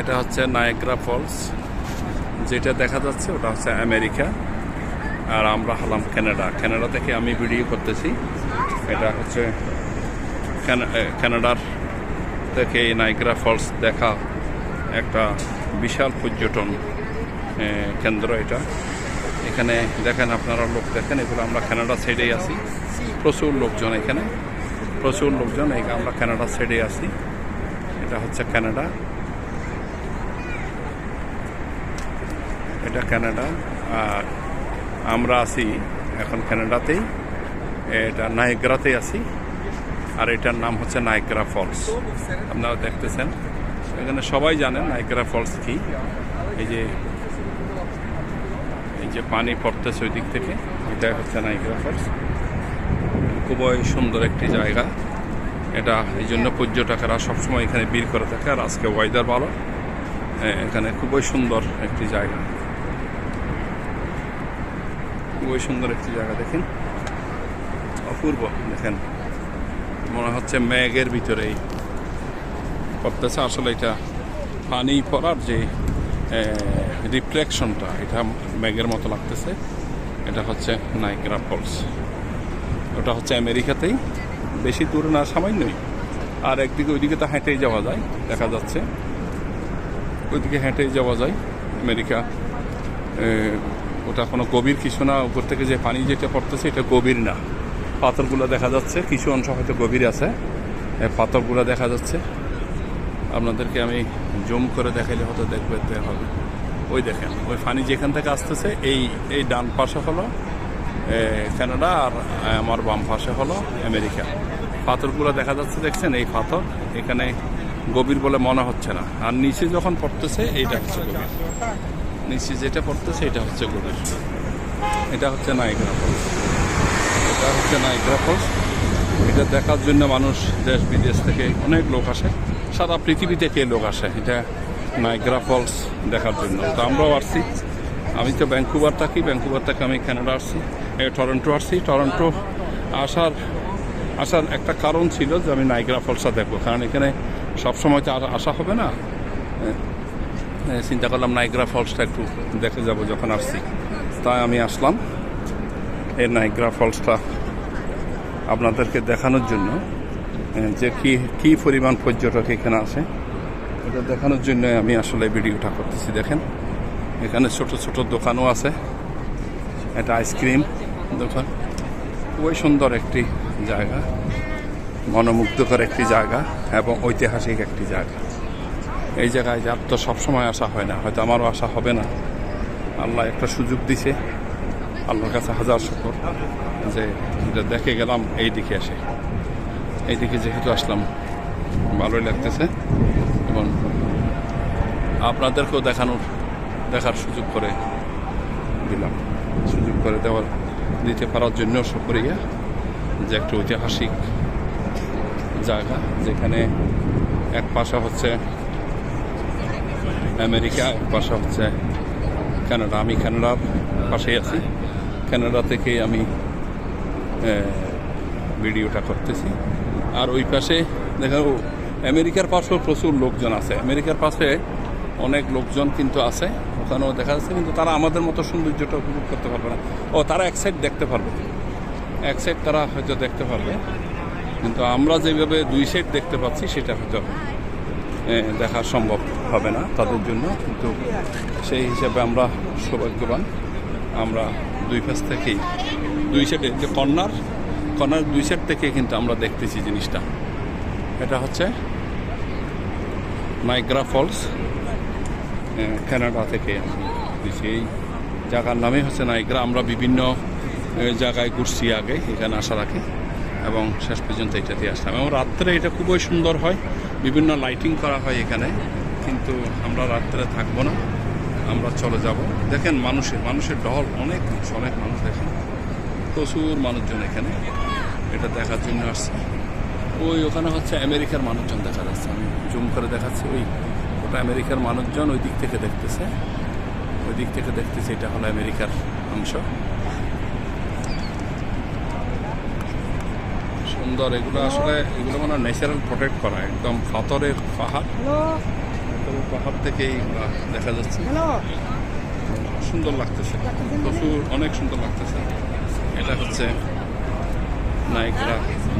এটা হচ্ছে Niagara false যেটা দেখা যাচ্ছে, ওটা হচ্ছে আমেরিকা। আর আমরা হলাম কানাডা কানাডা থেকে আমি ভিডিও করতেছি। এটা হচ্ছে কানাডার থেকে এই নাইগ্রা ফলস দেখা একটা বিশাল পর্যটন কেন্দ্র এটা। এখানে দেখেন আপনারা লোক দেখেন, এগুলো আমরা কানাডা সাইডেই আছি। প্রচুর লোকজন এখানে। প্রচুর লোকজন, এই আমরা কানাডা সাইডে আছি। এটা হচ্ছে কানাডা এটা কানাডা, আর আমরা আছি এখন কানাডাতেই। এটা নায়গ্রাতেই আছি, আর এটার নাম হচ্ছে নায়গ্রা ফলস। আপনারা দেখতেছেন। এখানে সবাই জানেন নায়গ্রা ফলস কি। এই যে এই যে পানি পড়তেছে ওই দিক থেকে এটাই হচ্ছে নায়গ্রা ফলস। খুবই সুন্দর একটি জায়গা। এটা এই জন্য পর্যটকেরা সবসময় এখানে ভিড় করে থাকে, আর আজকে ওয়েদার ভালো। এখানে খুবই সুন্দর একটি জায়গা। খুবই সুন্দর একটি জায়গা, দেখেন। অপূর্ব, দেখেন। মনে হচ্ছে মেঘের ভিতরেই পড়তেছে আসলে এটা পানি পড়ার যে রিফ্লেকশনটা এটা মেঘের মতো লাগতেছে। এটা হচ্ছে নাইগ্রা ফলস। ওটা হচ্ছে আমেরিকাতেই। বেশি দূরে না, সামান্যই। আর একদিকে ওইদিকে তো হেঁটেই যাওয়া যায়, দেখা যাচ্ছে। ওইদিকে হেঁটেই যাওয়া যায়, আমেরিকা ওটা কোনো গভীর কিছু না, উপর থেকে যে পানি যেটা পড়তেছে এটা গভীর না। পাথরগুলো দেখা যাচ্ছে, কিছু অংশ হয়তো গভীর আছে। পাথরগুলো দেখা যাচ্ছে। আপনাদেরকে আমি জুম করে দেখাইলে হয়তো দেখবে হবে। ওই দেখেন, ওই পানি যেখান থেকে আসতেছে, এই এই ডান পাশে হলো কানাডা আর আমার বাম পাশে হলো আমেরিকা। পাথরগুলো দেখা যাচ্ছে, দেখছেন? এই পাথর এখানে গভীর বলে মনে হচ্ছে না। আর নিচে যখন পড়তেছে, এইটা হচ্ছে গভীর। নিচে যেটা পড়তেছে এটা হচ্ছে গভীর এটা হচ্ছে নাইগ্রা ফলস। এটা হচ্ছে নাইগ্রা ফলস। এটা দেখার জন্য মানুষ দেশ, বিদেশ থেকে অনেক লোক আসে। সারা পৃথিবী থেকে লোক আসে? এটা নাইগ্রা ফলস দেখার জন্য। তো আমরাও আসছি। আমি তো ভ্যাঙ্কুভার থাকি। ভ্যাঙ্কুভার থেকে আমি কানাডা আসছি। টরন্টো আসছি। টরন্টো আসার আসার একটা কারণ ছিল যে আমি নাইগ্রা ফলসটা দেখব। কারণ এখানে সবসময় তো আর আসা হবে না। চিন্তা করলাম নাইগ্রা ফলসটা একটু দেখে যাব যখন আসছি। তাই আমি আসলাম। এই নাইগ্রা ফলসটা আপনাদেরকে দেখানোর জন্য। যে কি কি পরিমাণ পর্যটক এখানে আসে এটা দেখানোর জন্য আমি আসলে ভিডিওটা করতেছি। দেখেন, এখানে ছোট ছোট দোকানও আছে। এটা আইসক্রিম দোকান। খুবই সুন্দর একটি জায়গা, মনোমুগ্ধকর একটি জায়গা এবং ঐতিহাসিক একটি জায়গা। এই জায়গায় যার তো সবসময় আসা হয় না, হয়তো আমারও আসা হবে না। আল্লাহ একটা সুযোগ দিছে, আল্লাহর কাছে হাজার শুকর যে দেখে গেলাম এই দিকে এসে। এই দিকে যেহেতু আসলাম, ভালোই লাগতেছে এবং আপনাদেরকেও দেখানোর, দেখার সুযোগ করে দিলাম। সুযোগ করে দেওয়ার, দিতে পারার জন্য সুক্রিয়া যে একটা ঐতিহাসিক জায়গা যেখানে এক পাশে হচ্ছে আমেরিকা এক পাশে হচ্ছে কানাডা আমি কানাডার পাশেই আছি। কানাডা থেকে আমি ভিডিওটা করতেছি। আর ওই পাশে, দেখা আমেরিকার পাশেও প্রচুর লোকজন আছে। আমেরিকার পাশে অনেক লোকজন কিন্তু আছে। ওখানেও দেখা যাচ্ছে, কিন্তু তারা আমাদের মতো সৌন্দর্যটা উপভোগ করতে পারবে না। ও, তারা এক সাইড দেখতে পারবে। এক সাইড তারা হয়তো দেখতে পারবে। কিন্তু আমরা যেভাবে দুই সাইড দেখতে পাচ্ছি, সেটা হয়তো দেখা সম্ভব হবে না তাদের জন্য কিন্তু সেই হিসাবে আমরা সৌভাগ্যবান। আমরা দুই পাশ থেকেই দুই সাইডে যে কর্নার কর্নার দুই সাইড থেকে কিন্তু আমরা দেখতেছি জিনিসটা। এটা হচ্ছে নাইগ্রা ফলস এ, কানাডা থেকে এই জায়গার নামই হচ্ছে নাইগ্রা আমরা বিভিন্ন জায়গায় ঘুরছি আগে এখানে আসার আগে। এবং শেষ পর্যন্ত এটাতে আসলাম। এবং রাত্রে এটা খুবই সুন্দর হয়। বিভিন্ন লাইটিং করা হয় এখানে। কিন্তু আমরা রাত্রে থাকব না। আমরা চলে যাব। দেখেন মানুষের মানুষের ঢল অনেক মানুষ অনেক মানুষ দেখেন। প্রচুর মানুষজন এখানে। এটা দেখার জন্য আসছে। ওই ওখানে হচ্ছে আমেরিকার মানুষজন দেখা যাচ্ছে। আমি জুম করে দেখাচ্ছি। ওই ওটা আমেরিকার মানুষজন ওই দিক থেকে দেখতেছে। ওই দিক থেকে দেখতেছে এটা হলো আমেরিকার অংশ। সুন্দর এগুলো আসলে এগুলো মানে ন্যাচারাল প্রোটেক্ট করা একদম পাথরের পাহাড়। তবে পাহাড় থেকেই আহ, দেখা যাচ্ছে। সুন্দর লাগতেছে। প্রচুর অনেক সুন্দর লাগতেছে। এটা হচ্ছে নায়িকরা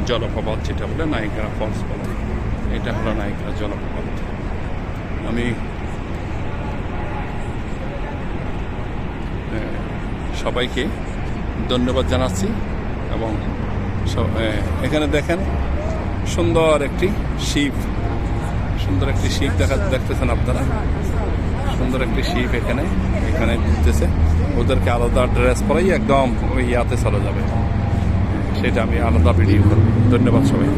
জলপ্রপাত যেটা বলে নায়িকরা ফলস বলে। এটা হলো নায়িকরা জলপ্রপাত। আমি সবাইকে ধন্যবাদ জানাচ্ছি এবং এখানে দেখেন সুন্দর একটি শিপ। সুন্দর একটি শিপ দেখা দেখতেছেন আপনারা? সুন্দর একটি শিপ এখানে এখানে ঘুরতেছে ওদেরকে আলাদা ড্রেস পরাই একদম ওই ইয়াতে চলে যাবে। সেটা আমি আলাদা ভিডিও করব। ধন্যবাদ সবাই